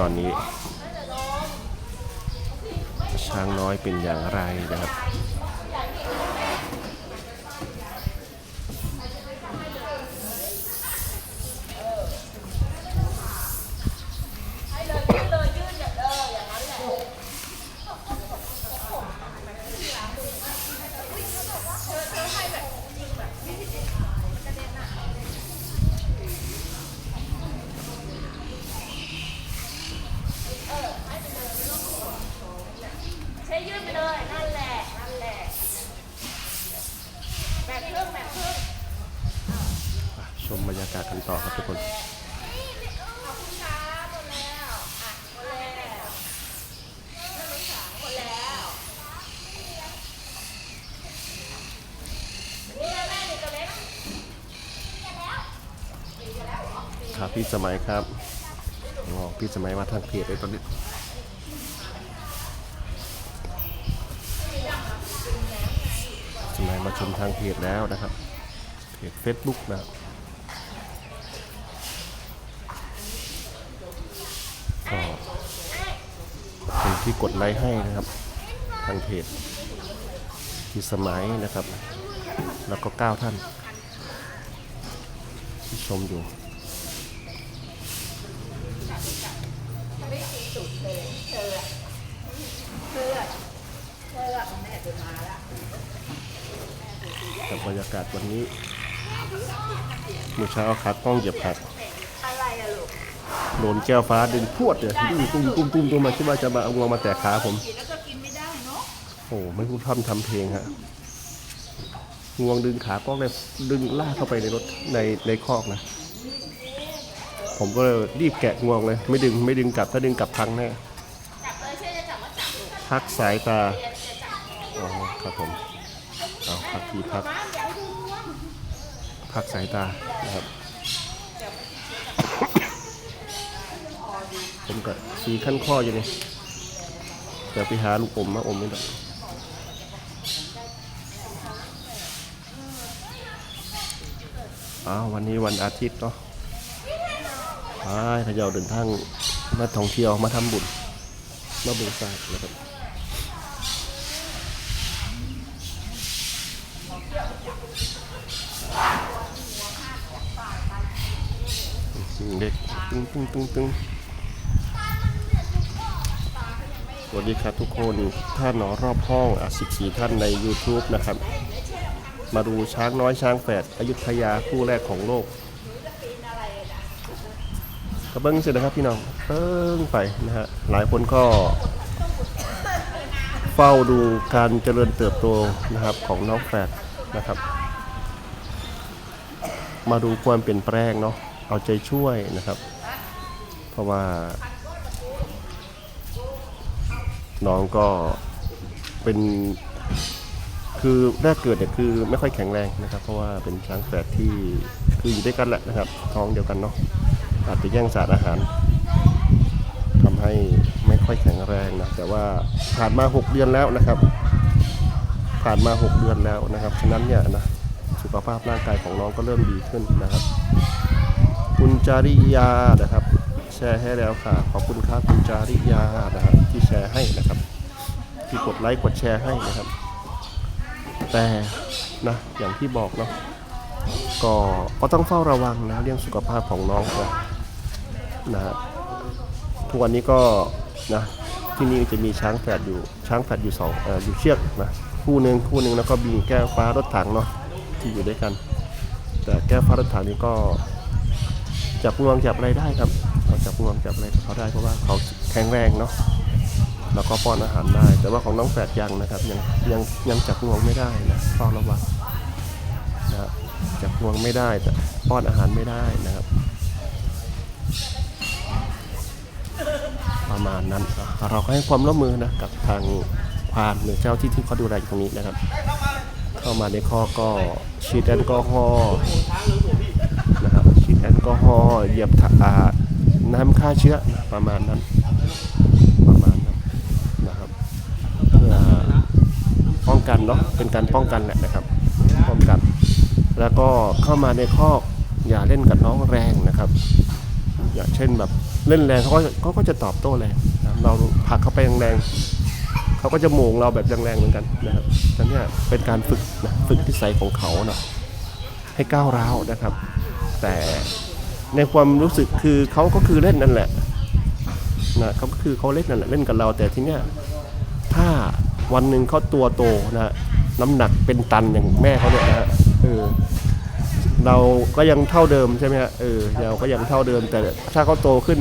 ตอนนี้ ช้างน้อยเป็นอย่างไรนะครับ ใช้ยืดไปเลย นั่นแหละ นั่นแหละ แบ่งครึ่งแบ่งครึ่ง ชมบรรยากาศกันต่อครับทุกคน ขอบคุณครับหมดแล้ว อะหมดแล้วหมดแล้วนี่แม่นี่ตัวเล็ก ครับพี่สมัยครับอ๋อพี่สมัยมาทางเพจเลยตอนนี้สมัยมาชมทางเพจแล้วนะครับ เพจ Facebook นะครับก็เป็นที่กดไลค์ให้นะครับ ทางเพจพี่สมัยนะครับ แล้วก็เก้าท่านที่ชมอยู่ กับบรรยากาศวันนี้เมื่อเช้าเอาขากล้องเหยียบหักอะไรอะลูกโดนแก้วฟ้าดึงพวดเลยดึงตุ้มตุ้มตุ้มตุ้มมาคิดว่าจะมาเอางวงมาแตะขาผมแล้วก็กินไม่ได้เนาะโอ้ไม่พูดพร่ำทำเพลงฮะงวงดึงขากล้องเลยดึงลากเข้าไปในรถในในคอกนะ ผมก็เลยรีบแกะงวงเลย ไม่ดึงไม่ดึงกลับถ้าดึงกลับพังแน่พักสายตาอ๋อครับผมเอาพักที่พักพักสายตานะครับผมก็ขี่ขั้นข้ออยู่นี่เดี๋ยวไปหาลูกอมมาอมนี่ดอกอ้าววันนี้วันอาทิตย์เนาะ ไปพะเยาเดินทางมาท่องเที่ยวมาทำบุญมาบิกทรานะครับเด็กตึ้งตึ้งตึ้งตึ้งสวัสดีครับทุกคนท่านหนอรอบห้องอะ14ท่านใน YouTube นะครับ มาดูช้างน้อยช้างแฝดอยุธยาคู่แรกของโลก กระเบิ้งเสร็จนะครับพี่น้องเบิ้งไปนะฮะหลายคนก็ เฝ้าดูการเจริญเติบโตนะครับของน้องแฝดนะครับ มาดูความเปลี่ยนแปลงเนาะเอาใจช่วยนะครับ เพราะว่า น้องก็เป็นคือแรกเกิดเนี่ยคือไม่ค่อยแข็งแรงนะครับ เพราะว่าเป็นช้างแฝดที่คืออยู่ด้วยกันแหละนะครับท้องเดียวกันเนาะ อาจจะแย่งสารอาหารทำให้ไม่ค่อยแข็งแรงนะแต่ว่าผ่านมา 6 เดือนแล้วนะครับ ผ่านมา 6 เดือนแล้วนะครับฉะนั้นเนี่ยนะสุขภาพร่างกายของน้องก็เริ่มดีขึ้นนะครับ คุณจาริยานะครับ แชร์ให้แล้วค่ะ ขอบคุณครับคุณจาริยานะครับที่แชร์ให้นะครับ ที่กดไลค์กดแชร์ให้นะครับ แต่นะอย่างที่บอกเนาะก็ก็ต้องเฝ้าระวังนะเรื่องสุขภาพของน้องนะ นะฮะทุกวันนี้ก็นะที่นี่จะมีช้างแฝดอยู่ช้างแฝดอยู่สองเอออยู่เชือกนะคู่หนึ่งคู่หนึ่งแล้วก็มีแก้วฟ้ารถถังเนาะที่อยู่ด้วยกัน แต่แก้วฟ้ารถถังนี้ก็จับงวงจับอะไรได้ครับเขาจับงวงจับอะไรเขาได้เพราะว่าเขาแข็งแรงเนาะแล้วก็ป้อนอาหารได้ แต่ว่าของน้องแฝดยังนะครับยังยังยังจับงวงไม่ได้นะเฝ้าระวังนะจับงวงไม่ได้แต่ป้อนอาหารไม่ได้นะครับ ประมาณนั้น เราก็ให้ความร่วมมือนะกับทางพานหรือเจ้าที่ที่เขาดูแลอยู่ตรงนี้นะครับ เข้ามาในข้อก็ฉีดแอลกอฮอล์นะครับฉีดแอลกอฮอล์เหยียบถอ่าน้ำฆ่าเชื้อนะประมาณนั้นประมาณนั้นนะครับเพื่อป้องกันเนาะเป็นการป้องกันแหละนะครับป้องกัน แล้วก็เข้ามาในคออย่าเล่นกับน้องแรงนะครับ อย่างเช่นแบบ เล่นแรงเขาก็เขาก็จะตอบโต้แรงนะครับเราผลักเขาไปแรงๆเขาก็จะโหมงเราแบบแรงๆเหมือนกันนะครับฉะนั้นเนี่ยเป็นการฝึกนะฝึกนิสัยของเขาเนาะให้ก้าวร้าวนะครับ แต่ในความรู้สึกคือเขาก็คือเล่นนั่นแหละนะเขาก็คือเขาเล่นนั่นแหละเล่นกับเรา แต่ทีเนี้ยถ้าวันหนึ่งเขาตัวโตนะน้ำหนักเป็นตันอย่างแม่เขาเนี่ยนะฮะเออ เราก็ยังเท่าเดิมใช่ไหมฮะเออเราก็ยังเท่าเดิม แต่ถ้าเขาโตขึ้น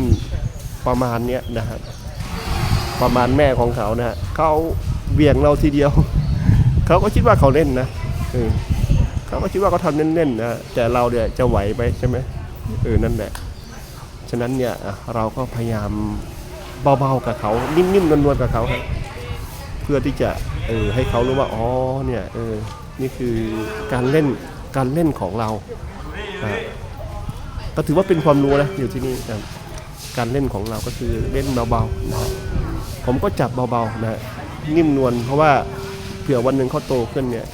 ประมาณเนี้ยนะฮะประมาณแม่ของเขานะฮะเขาเบี่ยงเราทีเดียว เขาก็คิดว่าเขาเล่นนะเออเขาก็คิดว่าเขาทำเล่นๆนะแต่เราเนี่ยจะไหวไหมใช่ไหมเออนั่นแหละฉะนั้นเนี่ยอะเราก็พยายามเบาๆกับเขานิ่มๆนวลๆกับเขาครับเพื่อที่จะเออให้เขารู้ว่าอ๋อเนี่ยเออนี่คือการเล่น การเล่นของเรา ก็ถือว่าเป็นความรู้นะอยู่ที่นี่นะการเล่นของเราก็คือเล่นเบาๆนะผมก็จับเบาๆนะฮะนิ่มนวลเพราะว่าเผื่อวันหนึ่งเขาโตขึ้นเนี่ย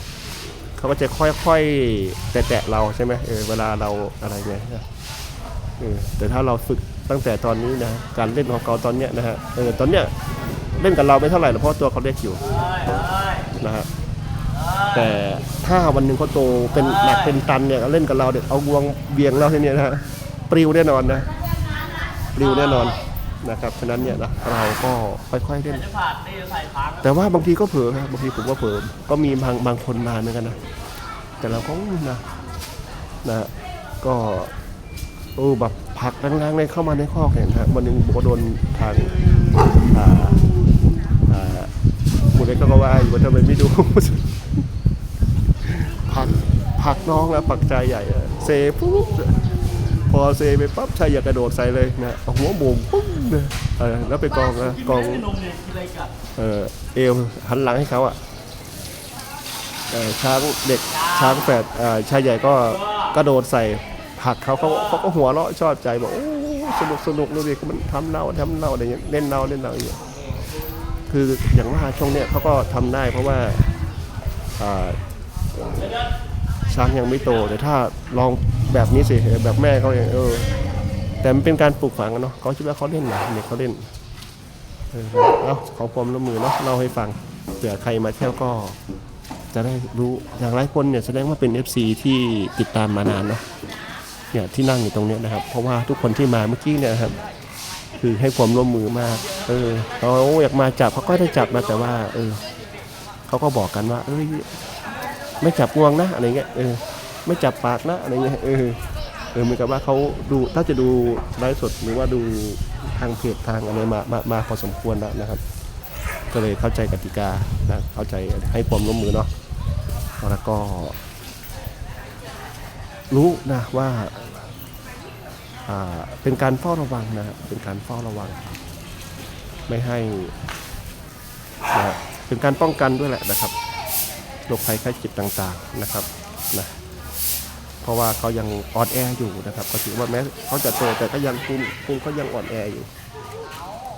เขาก็จะค่อยๆ แตะๆเราใช่ไหมเออเวลาเราอะไรเงี้ยเออแต่ถ้าเราฝึกตั้งแต่ตอนนี้นะการเล่นของเขาตอนเนี้ยนะฮะเออตอนเนี้ยเล่นกับเราไม่เท่าไหร่หรอกเพราะตัวเขาเล็กอยู่นะฮะ แต่ถ้าวันหนึ่งเขาโตเป็นหนักเป็นตันเนี่ยเล่นกับเราเด็กเอางวงเบียงเราทีเนี้ยนะฮะปลิวแน่นอนนะปลิวแน่นอนนะครับฉะนั้นเนี่ยนะเราก็ค่อยๆเล่นจะผ่านนี่ใส่พังแต่ว่าบางทีก็เผลอครับบางทีผมก็เผลอก็มีบางบางคนมาเหมือนกันนะแต่เราก็นะนะก็โอ้แบบผลักแรงๆเลยเข้ามาในข้อแข่งฮะวันหนึ่งผมก็โดนทางอ่าอ่าคุณเล็กก็ว่าอยู่ว่าทำไมไม่ดูผลัก ผักน้องแล้วผักใจใหญ่เซปุ๊บพอเซไปปั๊บชายอยากกระโดดใส่เลยนะเอาหัวโบงปุ๊บนะแล้วไปกองนะกองเออเอวหันหลังให้เขาอะช้างเด็กช้างแฝดชายใหญ่ก็กระโดดใส่ผักเขาเขาเขาก็หัวเราะชอบใจบอกโอ้สนุกสนุกดูดิมันทำเน่าทำเน่าอะไรเงี้ยเล่นเน่าเล่นเน่าอย่างเงี้ยคืออย่างว่าช่วงเนี้ยเขาก็ทำได้เพราะว่า ช้างยังไม่โต แต่ถ้าลองแบบนี้สิแบบแม่เขาเนี่ยเออ แต่มันเป็นการปลูกฝังกันเนาะเขาคิดว่าเขาเล่นนะเด็กเขาเล่นเออเอาขอความร่วมมือเนาะเล่าให้ฟังเผื่อใครมาเที่ยวก็ จะได้รู้อย่างหลายคนเนี่ยแสดงว่าเป็น FC ที่ติดตามมานานเนาะเนี่ยที่นั่งอยู่ตรงนี้นะครับ เพราะว่าทุกคนที่มาเมื่อกี้เนี่ยครับคือให้ความร่วมมือมาก เออเขาอยากมาจับเขาก็ได้จับนะแต่ว่า เออเขาก็บอกกันว่า เอ้ย ไม่จับงวงนะอะไรเงี้ยเออไม่จับปากนะอะไรเงี้ยเออเออเหมือนกับว่าเขาดูถ้าจะดูไลฟ์สดหรือว่าดูทางเพจทางอะไรมามามาพอสมควรแล้วนะครับ ก็เลยเข้าใจกติกานะเข้าใจให้ความร่วมมือเนาะแล้วก็ รู้นะว่าเป็นการเฝ้าระวังนะเป็นการเฝ้าระวัง ไม่ให้นะเป็นการป้องกันด้วยแหละนะครับ รคภัยไข้เจ็บต่างๆนะครับนะเพราะว่าเขายังอ่อนแออยู่นะครับ ก็ถือว่าแม้เขาจะโตแต่ก็ยังภูมิภูมิเขายังอ่อนแออยู่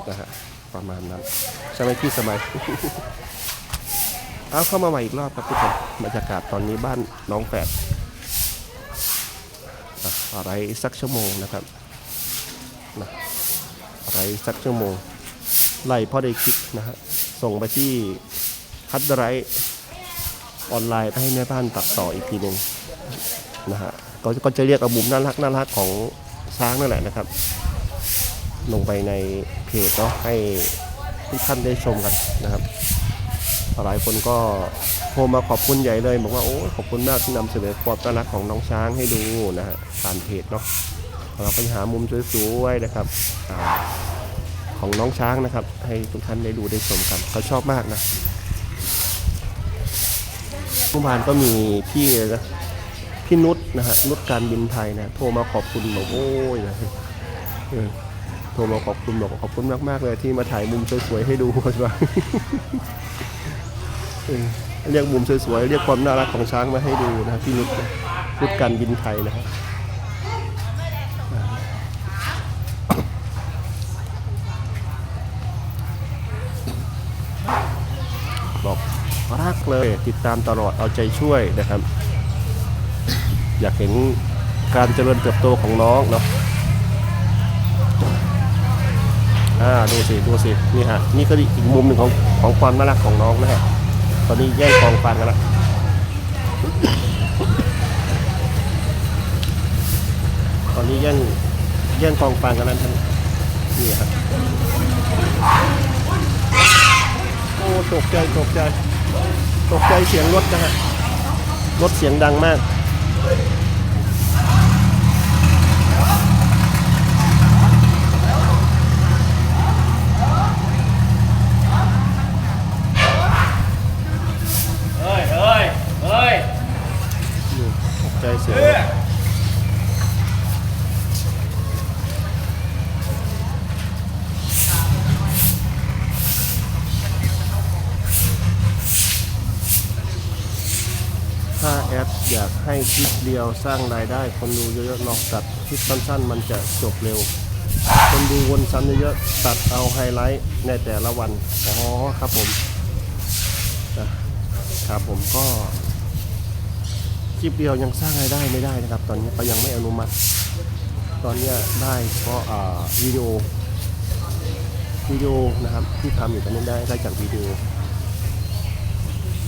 นะฮะประมาณนั้นใช่ไหมพี่สมัย เอาเข้ามาใหม่อีกรอบครับทุกคนบรรยากาศตอนนี้บ้านน้องแฝดอะไรสักชั่วโมงนะครับนะอะไรสักชั่วโมงไล่พ่อได้คลิปนะฮะส่งไปที่ฮัตไดไร ออนไลน์ไปให้แม่บ้านตัดต่ออีกทีหนึ่งนะฮะก็ก็จะเรียกเอามุมน่ารักน่ารักของช้างนั่นแหละนะครับ ลงไปในเพจเนาะให้ทุกท่านได้ชมกันนะครับ หลายคนก็โทรมาขอบคุณใหญ่เลย บอกว่าโอ้ขอบคุณมากที่นำเสนอความน่ารักของน้องช้างให้ดูนะฮะผ่านเพจเนาะเราไปหามุมสวยๆนะครับของน้องช้างนะครับ ให้ทุกท่านได้ดูได้ชมกันเขาชอบมากนะ เมื่อวานก็มีพี่นะพี่นุชนะฮะนุชการบินไทยนะโทรมาขอบคุณบอกโอ้ยนะโทรมาขอบคุณบอกขอบคุณมากๆเลยที่มาถ่ายมุมสวยๆให้ดูว่าเออเรียกมุมสวยๆเรียกความน่ารักของช้างมาให้ดูนะพี่นุชนะนุชการบินไทยนะครับบอกรัก เลย ติดตามตลอดเอาใจช่วยนะครับ อยากเห็นการเจริญเติบโตของน้องเนาะอ่าดูสิดูสินี่ฮะนี่ก็อีกมุมหนึ่งของของความน่ารักของน้องนะฮะตอนนี้แย่งกองฟางกันละตอนนี้แย่งแย่งกองฟางกันแล้วท่านนี่ฮะโอ้ตกใจตกใจ ตกใจเสียงรถนะฮะรถเสียงดังมาก เฮ้ยเฮ้ยเฮ้ย นี่ตกใจเสียงรถ ถ้าแอดอยากให้คลิป เดียวสร้างรายได้คนดูเยอะๆลองตัดคลิปสั้นๆ มันจะจบเร็ว คนดูวนซ้ำเยอะๆตัดเอาไฮไลท์ในแต่ละวัน อ๋อครับผมครับผมก็คลิปเดียวยังสร้างรายได้ไม่ได้นะครับ ตอนนี้เขายังไม่อนุมัติ ตอนเนี้ยได้เฉพาะอ่าวิดีโอวิดีโอนะครับที่ทำอยู่ตอนนี้ได้ได้จากวิดีโอ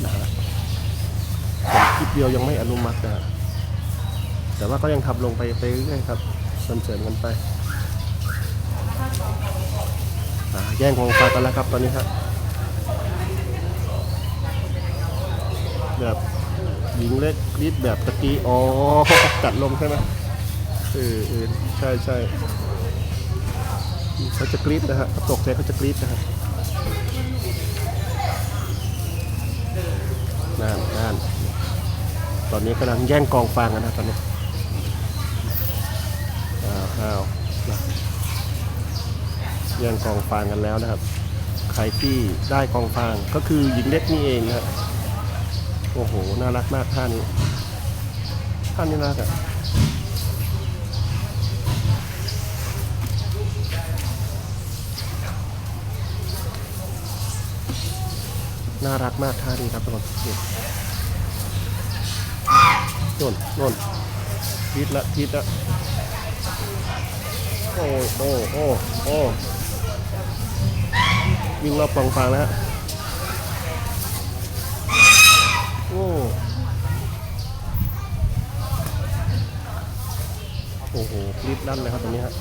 นะฮะคลิปเดียวยังไม่อนุมัตินะฮะ แต่ว่าก็ยังทำลงไปไปเรื่อยๆครับเสริมๆกันไปแย่งของฝากกันแล้วครับตอนนี้ครับแบบหญิงเล็กกรีดแบบตะกี้อ๋อจัดลมใช่ไหมเออเออใช่ใช่เขาจะกรีดนะฮะตกใจเขาจะกรีดนะฮะนั่นนั่นตอนนี้กำลังแย่งกองฟางกันนะตอนนี้ อ้าวนะแย่งกองฟางกันแล้วนะครับ ใครที่ได้กองฟางก็คือหญิงเล็กนี่เองนะโอ้โห น่ารักมากท่านี้ท่านี้น่ารักอะน่ารักมากท่านี้ครับทุกคนนี่โน่นโน่นทิศละทิศละ โอ้โอ้โอ้โอ้วิ่งรอบกองฟางแล้วฮะโอ้โอ้โหคลิปลั่นเลยครับตรงนี้ฮะ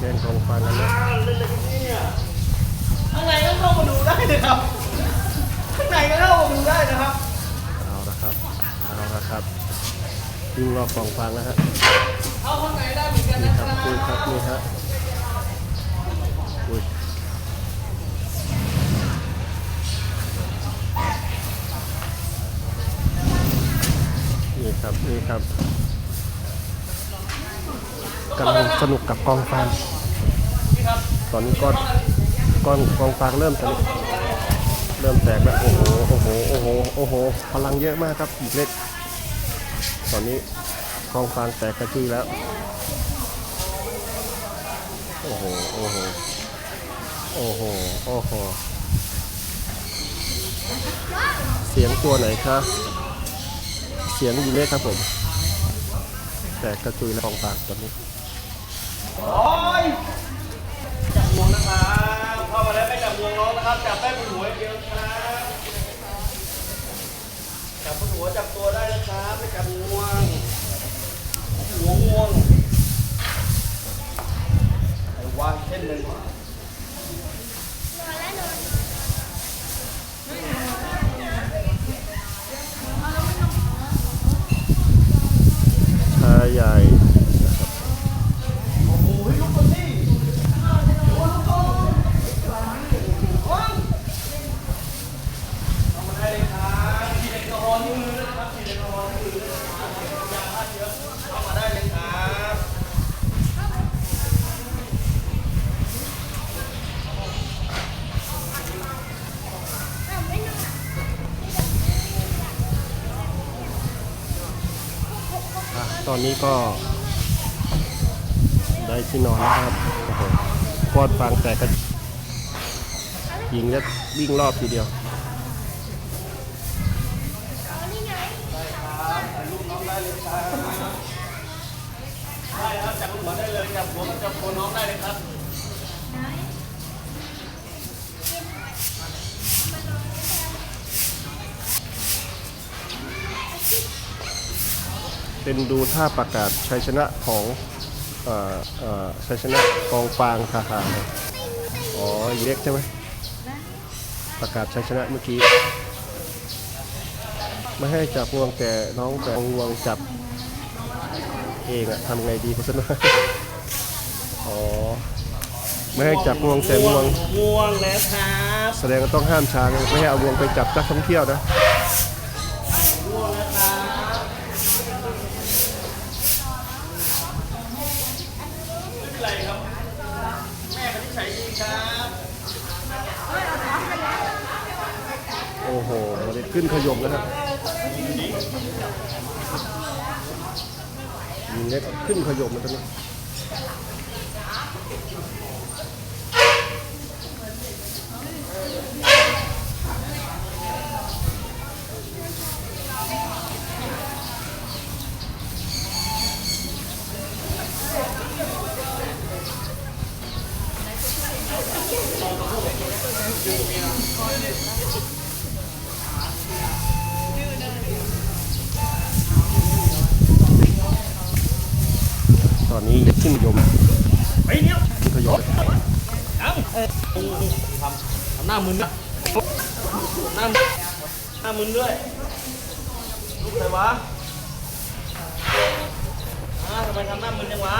แย่งกองฟางกันแล้วข้างในก็เข้ามาดูได้นะครับ ข้างในก็เข้ามาดูได้นะครับ เอาละครับ เอาละครับ วิ่งรอบกองฟางแล้วฮะเข้าข้างในได้เหมือนกันนี่นะครับบนี่ครับนี่ฮะอุ้ยนี่ครับนี่ครับกำลังสนุกกับกองฟางตอนนี้ก้อนก้อนกองฟางเริ่มสนุกเริ่มแตกแล้วโอ้โหโอ้โหโอ้โหโอ้โหพลังเยอะมากครับอีกเล็ก ตอนนี้กองฟางแตกกระจุยแล้ว โอ้โห โอ้โห โอ้โห โอ้โห เสียงตัวไหนคะ เสียงยีเล็กครับผม แต่กระจุยแล้วกองฟางตอนนี้โอ้ยจับงวงนะครับเข้ามาแล้วไม่จับงวงน้องนะครับ จับแป้งบนหัวยเดียวครับ จับหัวจับตัวได้นะครับไม่จับงวงหัวงวงไอ้วางเช่นหนึ่งชายใหญ่นะครับ โอ้โหลูกคนนี้เอามาได้เลยครับฉีดแอลกอฮอล์ที่มือนะครับฉีดแอลกอฮอล์ที่มือนะครับยาฆ่าเชื้อเอามาได้เลยครับ อนนี้ก็ ได้ที่นอนนะครับโอ้โหก้อนฟางแตกกระยิงแล้ววิ่งรอบทีเดียวได้ครับจับหัวได้เลยจับหัวจับตัวน้องได้เลยครับ เป็นดูท่าประกาศชัยชนะของออชัยชนะกองฟางทหารอ๋อเล็กใช่ไหมประกาศชัยชนะเมื่อกี้ ไม่ให้จับวงแต่น้องแต่งวงจับ เองอะทำไงดีคุณสนอ๋อไม่ให้จับงวงแต่งวงง่วงแล้วครับ แสดงว่าต้องห้ามช้างไม่ให้เอางวงไปจับนักท่องเที่ยวนะ ง่วงแล้วครับไม่เป็นไรครับ แม่เขาที่ใส่ดีครับ โอ้โหเด็กขึ้นขยมแล้วครับ มีเล็กขึ้นขยมมันตอนนี้ ตอนนี้ขึ้นขยม ไปเนี่ย ขึ้นขยม ตั้ง ทำทำหน้ามึนนะหน้าหน้ามึนด้วยลูกใครวะอ่าทำไมทำหน้ามึนจังวะ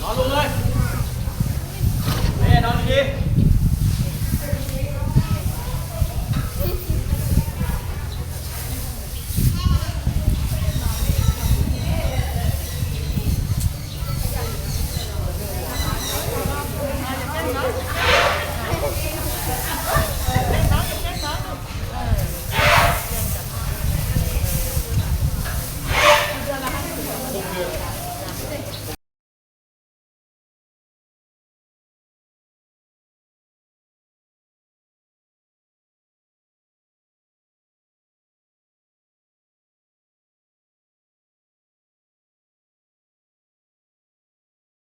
นอนลงเลยเน่นอนดี